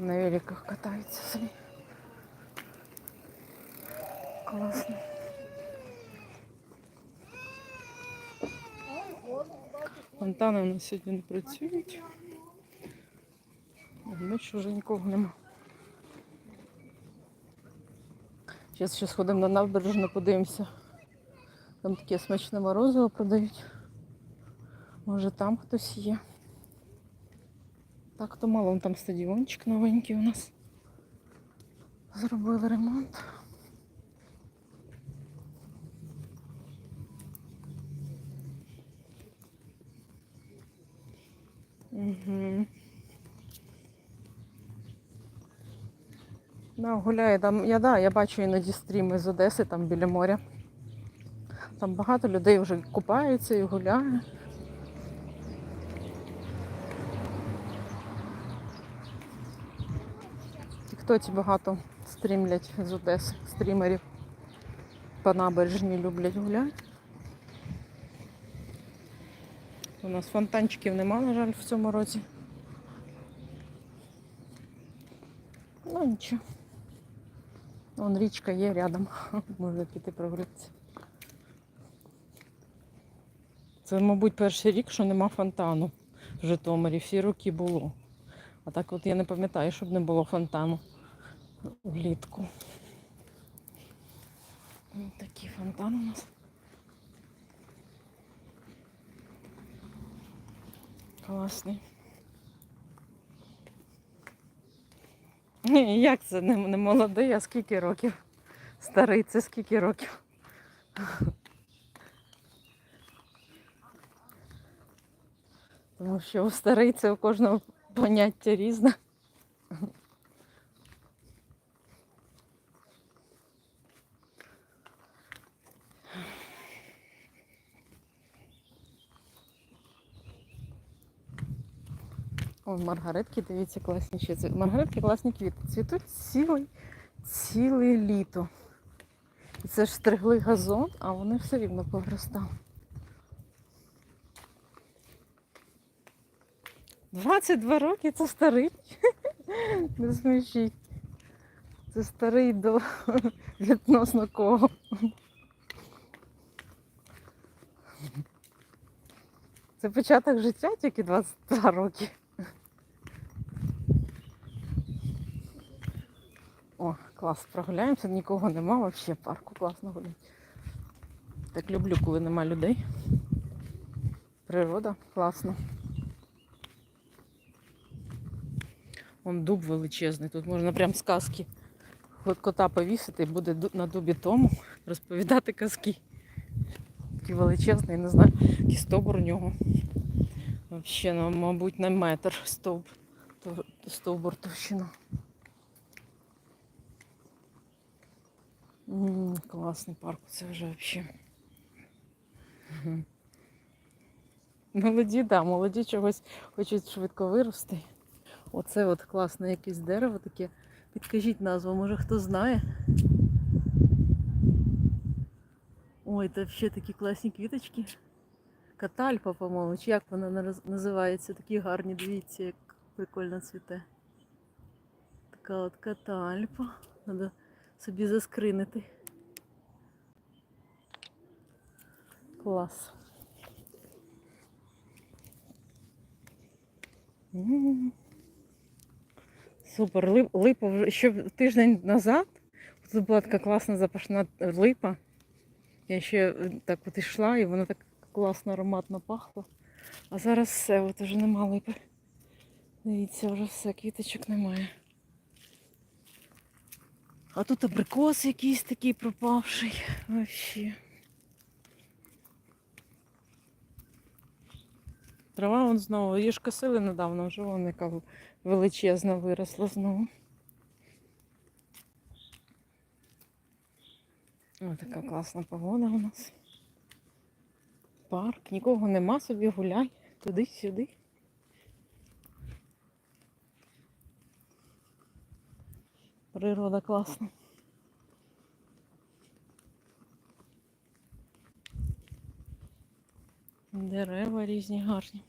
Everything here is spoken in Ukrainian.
На великах катаються собі. Класно. Фонтани у нас сьогодні не працюють. Вночі вже нікого нема. Зараз ще сходимо на набережну, подивимося. Там таке смачне морозиво продають. Може там хтось є. Так то мало, там стадіончик новенький у нас. Зробили ремонт. Угу. Да, гуляє там. Я да, я бачу іноді стріми з Одеси, там біля моря. Там багато людей вже купаються і гуляє. Тіктоці багато стрімлять з Одеси, стрімерів. По набережні люблять гуляти. У нас фонтанчиків нема, на жаль, в цьому році. Ну нічого. Вон річка є рядом. Можна піти прогулятися. Це, мабуть, перший рік, що нема фонтану в Житомирі. Всі роки було. А так от я не пам'ятаю, щоб не було фонтану влітку. Ось такий фонтан у нас. Класний. Як це не, не молодий, а скільки років? Старий, це скільки років? Тому що у старий це у кожного поняття різне. Ой, маргаретки, дивіться, класні ще. Це маргаретки класні квіти. Цвітуть цілий, ціле літо. І це ж стригли газон, а вони все рівно повростали. 22 роки це старий. Не смішіть. Це старий до відносно кого. Це початок життя тільки 22 роки. О, клас, прогуляємося, нікого нема, взагалі парку класно гуляти. Так люблю, коли нема людей. Природа класна. Вон дуб величезний, тут можна прям сказки. От кота повісити і буде на дубі тому розповідати казки. Такий величезний, не знаю, який стовбур у нього. Взагалі, ну, мабуть, на метр стовб, стовбур товщина. Класний парк, це вже взагалі. Молоді, так, да, молоді чогось хочуть швидко вирости. Оце от класне якесь дерево таке. Підкажіть назву, може хто знає. Ой, це ще такі класні квіточки. Катальпа, по-моєму, чи як вона називається? Такі гарні, дивіться, як прикольно цвіте. Така от катальпа. Треба собі заскринити. Клас. Супер. Лип, липа вже ще тиждень назад. Тут була така класна запашна липа. Я ще е, так от йшла, і вона так класно ароматно пахла. А зараз все, от вже нема липи. Дивіться, вже все, квіточок немає. А тут абрикос якийсь такий пропавший. Вообще. Трава вон знову. Її ж косили недавно, вже вона яка величезна виросла знову. Ось така класна погода у нас. Парк, нікого нема, собі гуляй туди-сюди. Природа класна. Дерева різні гарні.